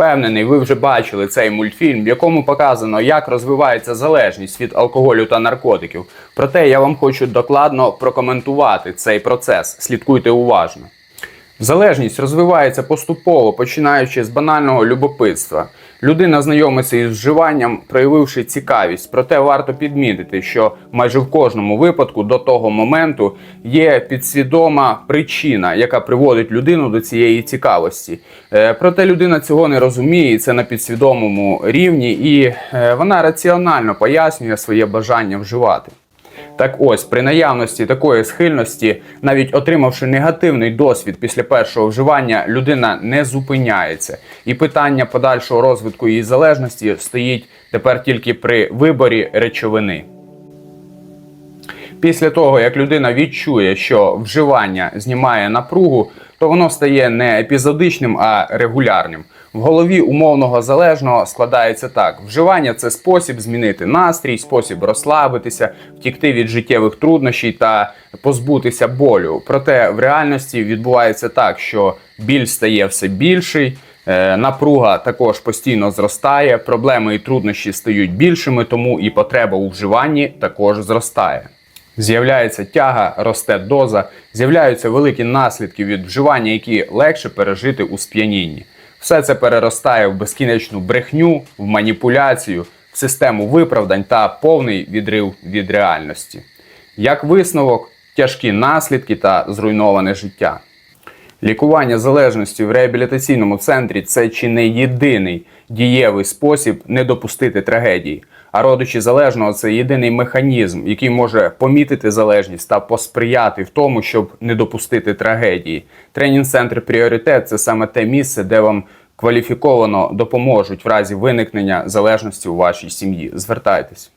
Впевнений, ви вже бачили цей мультфільм, в якому показано, як розвивається залежність від алкоголю та наркотиків. Проте я вам хочу докладно прокоментувати цей процес. Слідкуйте уважно. Залежність розвивається поступово, починаючи з банального любопитства. Людина знайомиться із вживанням, проявивши цікавість. Проте варто підмітити, що майже в кожному випадку до того моменту є підсвідома причина, яка приводить людину до цієї цікавості. Е, Проте людина цього не розуміє, і це на підсвідомому рівні, і е, вона раціонально пояснює своє бажання вживати. Так ось, при наявності такої схильності, навіть отримавши негативний досвід після першого вживання, людина не зупиняється. І питання подальшого розвитку її залежності стоїть тепер тільки при виборі речовини. Після того, як людина відчує, що вживання знімає напругу, то воно стає не епізодичним, а регулярним. В голові умовного залежного складається так: вживання це спосіб змінити настрій, спосіб розслабитися, втікти від життєвих труднощів та позбутися болю. Проте в реальності відбувається так, що біль стає все більший. е, Напруга також постійно зростає, проблеми і труднощі стають більшими, тому і потреба у вживанні також зростає. З'являється тяга, росте доза, з'являються великі наслідки від вживання, які легше пережити у сп'янінні. Все це переростає в безкінечну брехню, в маніпуляцію, в систему виправдань та повний відрив від реальності. Як висновок, тяжкі наслідки та зруйноване життя. Лікування залежності в реабілітаційному центрі це чи не єдиний дієвий спосіб не допустити трагедії. А родичі залежного це єдиний механізм, який може помітити залежність та посприяти в тому, щоб не допустити трагедії. Тренінг-центр пріоритет це саме те місце, де вам кваліфіковано допоможуть в разі виникнення залежності у вашій сім'ї. Звертайтесь.